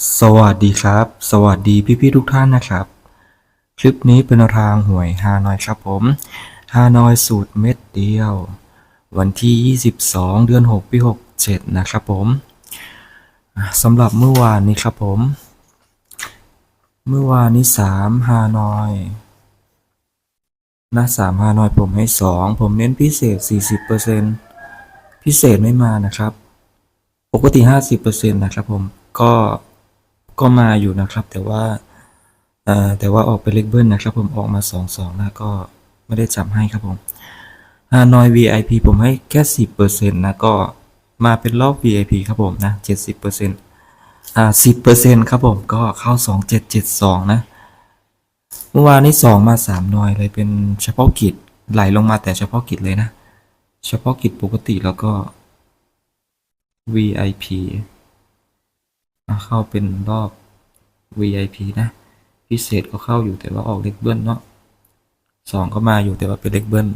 สวัสดีครับ สวัสดีพี่ๆทุกท่านนะครับ คลิปนี้เป็นทางหวยฮานอยครับผมฮานอยสูตรเม็ดเดียว วันที่ 22 เดือน 6 ปี 67 นะครับผมสำหรับเมื่อวานนี้ครับผม เมื่อวานนี้ 3 ฮานอยนะ3ฮานอยผมให้ 2 ผมเน้นพิเศษ 40%พิเศษไม่มานะครับ ปกติ 50%นะครับผมก็ ก็มาอยู่นะครับ แต่ว่าแต่ว่าออกไปเล็กเบิ้ลนะครับ ผมออกมา2 2นะก็ไม่ได้จับให้ครับผมฮานอย VIP ผมให้แค่10%นะก็มาเป็นรอบ VIP ครับผมนะ70%อ่า10%ครับผมก็เข้า 2772 นะเมื่อวานนี้2มา3หน่อยเลยเป็นเฉพาะกิจไหลลงมาแต่เฉพาะกิจเลยนะ เฉพาะกิจปกติแล้วก็ VIP อะ เข้าเป็นรอบ VIP นะ พิเศษก็เข้าอยู่แต่ว่าออกเล็กเบิ้ลเนาะสองก็มาอยู่แต่ว่าเป็นเล็กเบิ้ล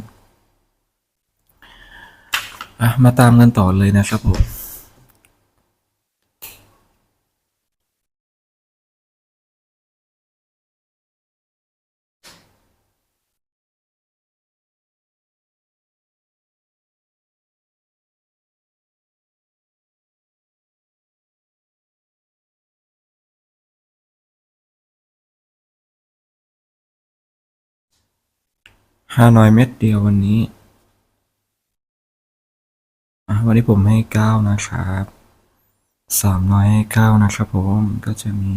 อะมาตามกันต่อเลยนะครับผม ฮานอยเม็ดเดียววันนี้ วันนี้ผมให้เก้านะครับสามน้อยให้เก้านะครับผมก็จะมี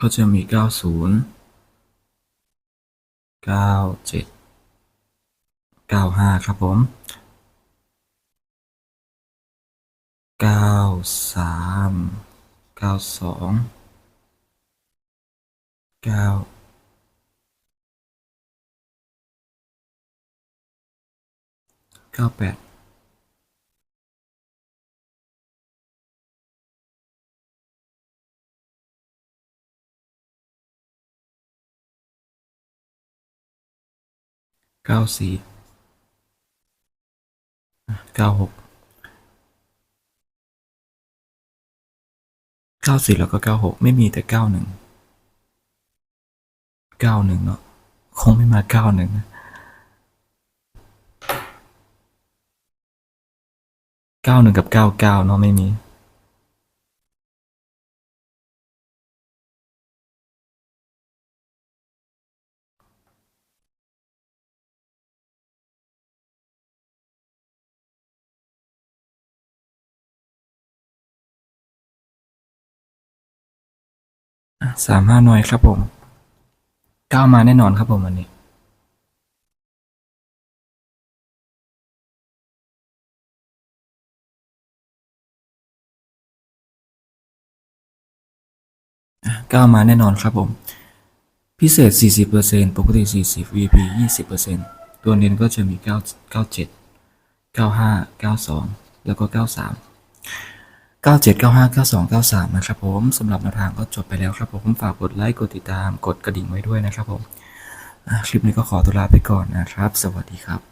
ก็จะมีเก้าศูนย์เก้าเจ็ดเก้าห้าครับผมเก้าสามเก้าสองเก้า เก้าแปดเก้าสี่เก้าหกเก้าสี่แล้วก็เก้าหกไม่มีแต่เก้าหนึ่งเก้าหนึ่งเนาะคงไม่มาเก้าหนึ่งนะ เก้าหนึ่งกับเก้าเก้าเนาะไม่มีสามห้าหน่อยครับผม เก้ามาแน่นอนครับผมวันนี้ ก้าวมาแน่นอนครับผม พิเศษ 40%ปกติ 40 VIP 20%ตัวเน้นก็จะมี 9 97 95 92 แล้วก็ 93 97 95 92 93 นะครับผมสำหรับแนวทางก็จบไปแล้วครับผม ฝากกดไลค์ กดติดตาม กดกระดิ่งไว้ด้วยนะครับผม คลิปนี้ก็ขอตัวลาไปก่อนนะครับ สวัสดีครับ